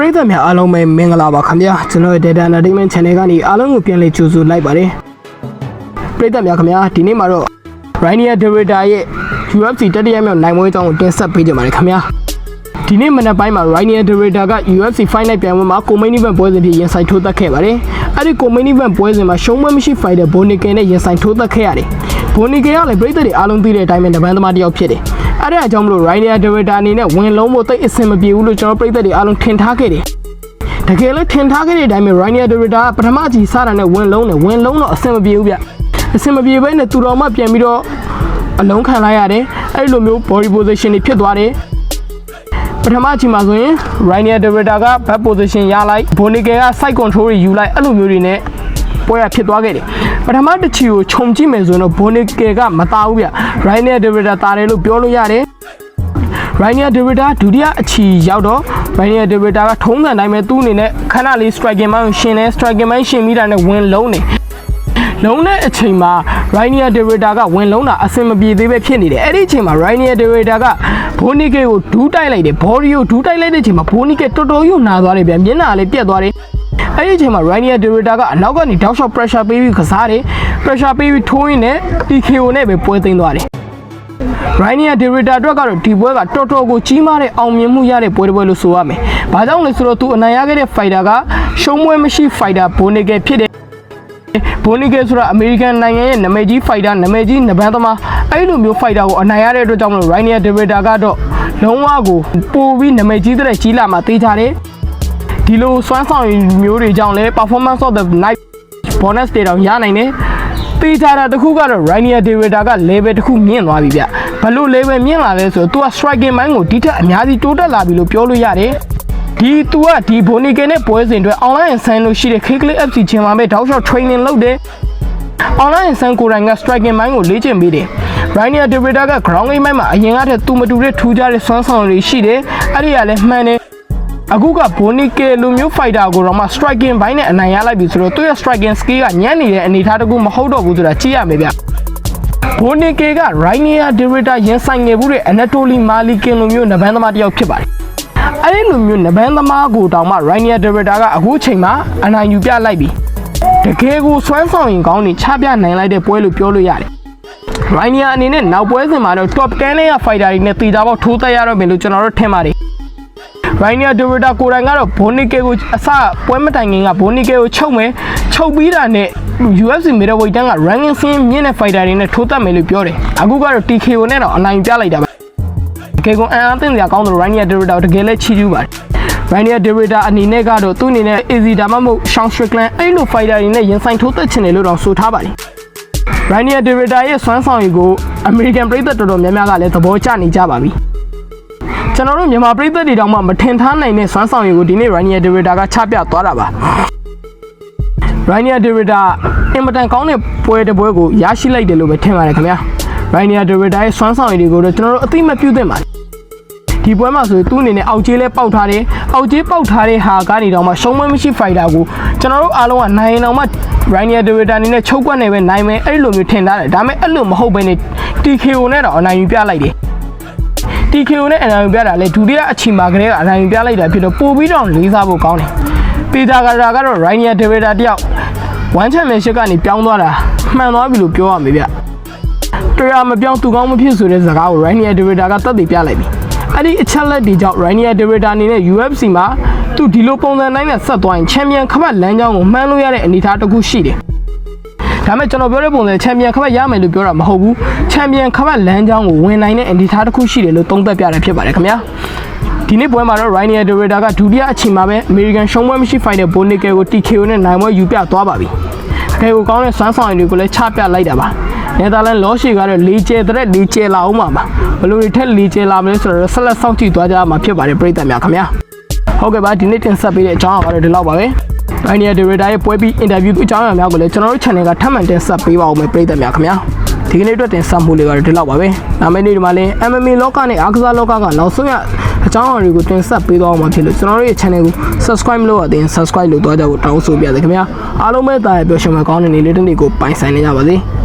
ပရိသတ်များအားလုံးပဲမင်္ဂလာပါခင်ဗျာကျွန်တော်ရဲ့ Data Entertainment Channel ကနေအားလုံးကိုပြန်လည်ကြိုဆိုလိုက်ပါတယ်ပရိသတ်များခင်ဗျာဒီနေ့မှာတော့ Rainier Derrida ရဲ့ UFC တတိယမြောက်နိုင်ပွဲအကြောင်းကိုတင်ဆက်ပေးကြပါမယ်ခင်ဗျာဒီနေ့မနက်ပိုင်းမှာ Rainier Derrida က UFC Fight Night ပြိုင်ပွဲမှာ Co-main event ပွဲစဉ်ဖြစ်ရင်ဆိုင်ထိုးသက်ခဲ့ပါတယ်အဲ့ဒီ Co-main event ပွဲစဉ်မှာရှုံးမမရှိ fighter Boniken နဲ့ရင်ဆိုင်ထိုးသက်ခဲ့ရတယ် Boniken ကလည်းပရိသတ်တွေအားလုံးသိတဲ့အတိုင်းပဲတပန်းသမားတစ်ယောက်ဖြစ်တယ် အဲ့ဒါကြောင့်မလို့ Rainier Derrida အနေနဲ့ဝင်လုံးဖို့တိတ်အဆင်မပြေဘူးလို့ကျွန်တော်ပရိသတ်တွေအားလုံးထင်ထားခဲ့တယ်တကယ်လို့ထင်ထားခဲ့တဲ့အတိုင်းပဲ Rainier Derrida ကပထမအကြီးစတာနဲ့ဝင်လုံးနဲ့ဝင်လုံးတော့အဆင်မပြေဘူးဗျအဆင်မပြေဘဲနဲ့သူတော်မှပြန်ပြီးတော့အလုံးခံလိုက်ရတယ်အဲ့လိုမျိုး body position တွေဖြစ်သွားတယ်ပထမအချိန်မှာဆိုရင် Rainier Derrida က back position ရလိုက် Bonique က side control တွေယူလိုက်အဲ့လိုမျိုးတွေနဲ့ ပွဲရဖြစ်သွားခဲ့တယ်ပထမတစ်ချီကိုခြုံကြည့်မယ်ဆိုရင်တော့ Bonique ကမသားဘူးဗျ Rainier Derrida တာတယ်လို့ပြောလို့ရတယ် Rainier Derrida ဒုတိယအချီရောက်တော့ Rainier Derrida ကထုံးစံတိုင်းပဲသူ့အနေနဲ့ခဏလေး striking ပိုင်းကိုရှင်နေ striking ပိုင်းရှင်မိတာနဲ့ဝင်လုံးနေလုံးတဲ့အချိန်မှာ Rainier Derrida ကဝင်လုံးတာအဆင်မပြေသေးပဲဖြစ်နေတယ်အဲ့ဒီအချိန်မှာ Rainier Derrida က Bonike ကိုဒူးတိုက်လိုက်တယ် body ကိုဒူးတိုက်လိုက်တဲ့အချိန်မှာ Bonike တော်တော်ကြီးနာသွားတယ်ဗျမျက်နှာလည်းပြတ်သွားတယ် အဲ့ဒီအချိန်မှာ Rainier Derrida ကအနောက်ကနေတောက်လျှောက် pressure ပေးပြီးကစားတယ် pressure ပေးပြီးထိုးရင်းနဲ့ TKO နဲ့ပဲပွဲသိမ်းသွားတယ် Rainier Derrida အတွက်ကတော့ဒီပွဲကတော်တော်ကိုကြီးမားတဲ့အောင်မြင်မှုရတဲ့ပွဲတစ်ပွဲလို့ဆိုရမယ်။ဘာကြောင့်လဲဆိုတော့သူအနိုင်ရခဲ့တဲ့ fighter ကရှုံးပွဲမရှိ fighter Bonike ဖြစ်တယ်။ Bonike ဆိုတာအမေရိကန်နိုင်ငံရဲ့နာမည်ကြီး fighter နာမည်ကြီးနဘန်းသမားအဲ့လိုမျိုး fighter ကိုအနိုင်ရတဲ့အတွက်ကြောင့်မလို့ Rainier Derrida ကတော့လုံးဝကိုပိုပြီးနာမည်ကြီးတဲ့ကြီးလာမှသိကြတယ်။ ဒီလိုစွမ်းဆောင်ရည်မျိုးတွေကြောင့်လဲ performance of the night bonus တွေတော့ရနိုင်တယ်။တေးကြတာတစ်ခုကတော့ Rainier Derrida က level တစ်ခုမြင့်သွားပြီဗျ။ဘလို့ level မြင့်လာလဲဆိုတော့ तू က striking ဘိုင်းကိုဒီထက်အများကြီးတိုးတက်လာပြီလို့ပြောလို့ရတယ်။ဒီ तू ကဒီ Bonike နဲ့ပွဲစဉ်အတွက် online ဆန်းလို့ရှိတဲ့ Kickly FC ချင်းမှာပဲတောက်လျှောက် training လုပ်တယ်။ online ဆန်းကိုယ်တိုင်က striking ဘိုင်းကိုလေ့ကျင့်ပေးတယ်။ Rainier Derrida က ground game ဘိုင်းမှာအရင်ကတည်းကသူမတူတဲ့ထူးခြားတဲ့စွမ်းဆောင်ရည်ရှိတယ်။အဲ့ဒီကလည်းမှန်တယ်။ အခုက Bonike လိုမျိုး fighter ကိုတော့မှ striking ဘိုင်းနဲ့အနိုင်ရလိုက်ပြီဆိုတော့သူ့ရဲ့ striking skill ကညံ့နေတဲ့အနေအထားတစ်ခုမဟုတ်တော့ဘူးဆိုတာကြည့်ရမယ်ဗျ။ Bonike က Rainier Derrida ရင်ဆိုင်နေမှုတဲ့ Anatoly Malikin လိုမျိုးနဘန်းသမားတစ်ယောက်ဖြစ်ပါတယ်။အဲဒီလိုမျိုးနဘန်းသမားကိုတောင်မှ Rainier Derrida ကအခုချိန်မှာအနိုင်ယူပြလိုက်ပြီ။တကယ်ကိုစွမ်းဆောင်ရင်ကောင်းနေချပြနိုင်လိုက်တဲ့ပွဲလို့ပြောလို့ရတယ်။ Rainier အနေနဲ့နောက်ပွဲစဉ်မှာတော့ top 10နဲ့ fighter တွေနဲ့တေချာပေါက်ထိုးသက်ရတော့မယ်လို့ကျွန်တော်တို့ထင်ပါတယ်။ Rainier Derrida ကိုယ်တိုင်ကတော့ Bonike ကိုအစပွဲမတိုင်ခင်က Bonike ကိုချုပ်မယ်ချုပ်ပြီးတာနဲ့ UFC middleweight တန်းက ranking ဆင်းမြင့်တဲ့ fighter တွေနဲ့ထိုးတက်မယ်လို့ပြောတယ်အခုကတော့ TKO နဲ့တော့အနိုင်ပြလိုက်တာပဲတကယ်ကအံ့အားသင့်စရာကောင်းတယ် Rainier Derrida ကိုတကယ်လည်းချီးကျူးပါတယ် Rainier Derrida အနေနဲ့ကတော့သူ့အနေနဲ့ Easy ဒါမှမဟုတ် Sean Strickland အဲ့လို fighter တွေနဲ့ရင်ဆိုင်ထိုးတက်ချင်တယ်လို့တော့ဆိုထားပါတယ် Rainier Derrida ရဲ့စွမ်းဆောင်ရည်ကို American ပြည်သက်တော်တော်များများကလည်းသဘောကျနေကြပါပြီ ကျွန်တော်တို့မြန်မာပြည်သက်တွေတောင်မှမထင်ထားနိုင်တဲ့စွမ်းဆောင်ရည်ကိုဒီနေ့ Rainier Derrida ကချပြသွားတာပါ Rainier Derrida အင်မတန်ကောင်းတဲ့ပွဲတစ်ပွဲကိုရရှိလိုက်တယ်လို့ပဲထင်ပါတယ်ခင်ဗျာ Rainier Derrida ရဲ့စွမ်းဆောင်ရည်တွေကိုတော့ကျွန်တော်တို့အသိမပြုသင့်ပါဘူးဒီပွဲမှာဆိုသူ့အနေနဲ့အောက်ကျေးလဲပေါက်ထားတယ်အောက်ကျေးပေါက်ထားတဲ့ဟာကနေတော့မှရှုံးမမရှိ fighter ကိုကျွန်တော်တို့အားလုံးကနိုင်ရင်တော့မှ Rainier Derrida အနေနဲ့ချုပ်ကွက်နေပဲနိုင်မယ်အဲ့လိုမျိုးထင်ထားတယ်ဒါပေမဲ့အဲ့လိုမဟုတ်ဘဲနဲ့ TKO နဲ့တော့အနိုင်ယူပြလိုက်တယ် TKO နဲ့အနိုင်ယူပြတာလေဒုတိယအချိန်မှာကလေးကအနိုင်ယူပြလိုက်တာဖြစ်တော့ပို့ပြီးတော့လေးစားဖို့ကောင်းတယ်ပီတာဂရာကတော့ Rainier Derrida တယောက်ဝမ်ချန်ပီယံရှစ်ကနေပြောင်းသွားတာမှန်သွားပြီလို့ပြောရမယ်ဗျတရားမပြောင်းသူကောင်းမဖြစ်ဆိုတဲ့စကားကို Rainier Derrida ကတက်တည်ပြလိုက်ပြီအဲ့ဒီအချက်လက်တွေကြောင့် Rainier Derrida အနေနဲ့ UFC မှာသူဒီလိုပုံစံတိုင်းနဲ့ဆက်သွားရင်ချန်ပီယံခပတ်လမ်းကြောင်းကိုမှန်းလို့ရတဲ့အနေအထားတစ်ခုရှိတယ် ဒါပေမဲ့ကျွန်တော်ပြောတဲ့ပုံစံချန်ပီယံခပတ်ရမယ်လို့ပြောတာမဟုတ်ဘူးချန်ပီယံခပတ်လမ်းကြောင်းကိုဝင်နိုင်တဲ့အနေအထားတစ်ခုရှိတယ်လို့သုံးသပ်ပြတာဖြစ်ပါတယ်ခင်ဗျာဒီနေ့ပွဲမှာတော့ Rainier Derrida ကဒုတိယအချိန်မှာပဲ American ရှုံးပွဲမရှိ fighter Bonike ကို TKO နဲ့နိုင်ပွဲယူပြသွားပါပြီ။ခဲကိုကောင်းတဲ့စွမ်းဆောင်ရည်တွေကိုလည်းချပြလိုက်တာပါ။နယ်သာလန်လောရှီကတော့လီကျဲတဲ့လီကျဲလာအောင်ပါပါ။ဘလို့တွေထက်လီကျဲလာမလဲဆိုတော့ဆက်လက်စောင့်ကြည့်သွားကြမှာဖြစ်ပါတယ်ပြည်သက်များခင်ဗျာ။ဟုတ်ကဲ့ပါဒီနေ့တင်ဆက်ပေးတဲ့အကြောင်းအရာကတော့ဒီလောက်ပါပဲ။ Rainier Derrida ရဲ့ပွဲပြီး interview အကြောင်းအရာများကိုလည်းကျွန်တော်တို့ channel ကထပ်မံတင်ဆက်ပေးပါဦးမယ်ပြည်သက်များခင်ဗျာ။ဒီကနေ့အတွက်တင်ဆက်မှုလေးကတော့ဒီလောက်ပါပဲ။နောက်မယ့်နေ့ဒီမှာလည်း MMA လောကနဲ့အားကစားလောကကနောက်ဆုံးရအကြောင်းအရာတွေကိုတင်ဆက်ပေးသွားအောင်မှာဖြစ်လို့ကျွန်တော်တို့ရဲ့ channel ကို subscribe မလုပ်ရသေးရင် subscribe လုပ်သွားကြဖို့တောင်းဆိုပါရစေခင်ဗျာအားလုံးပဲတာရပျော်ရွှင်မှာကောင်းတဲ့နေ့လေးတစ်နေ့ကိုပိုင်ဆိုင်နေကြပါစေ။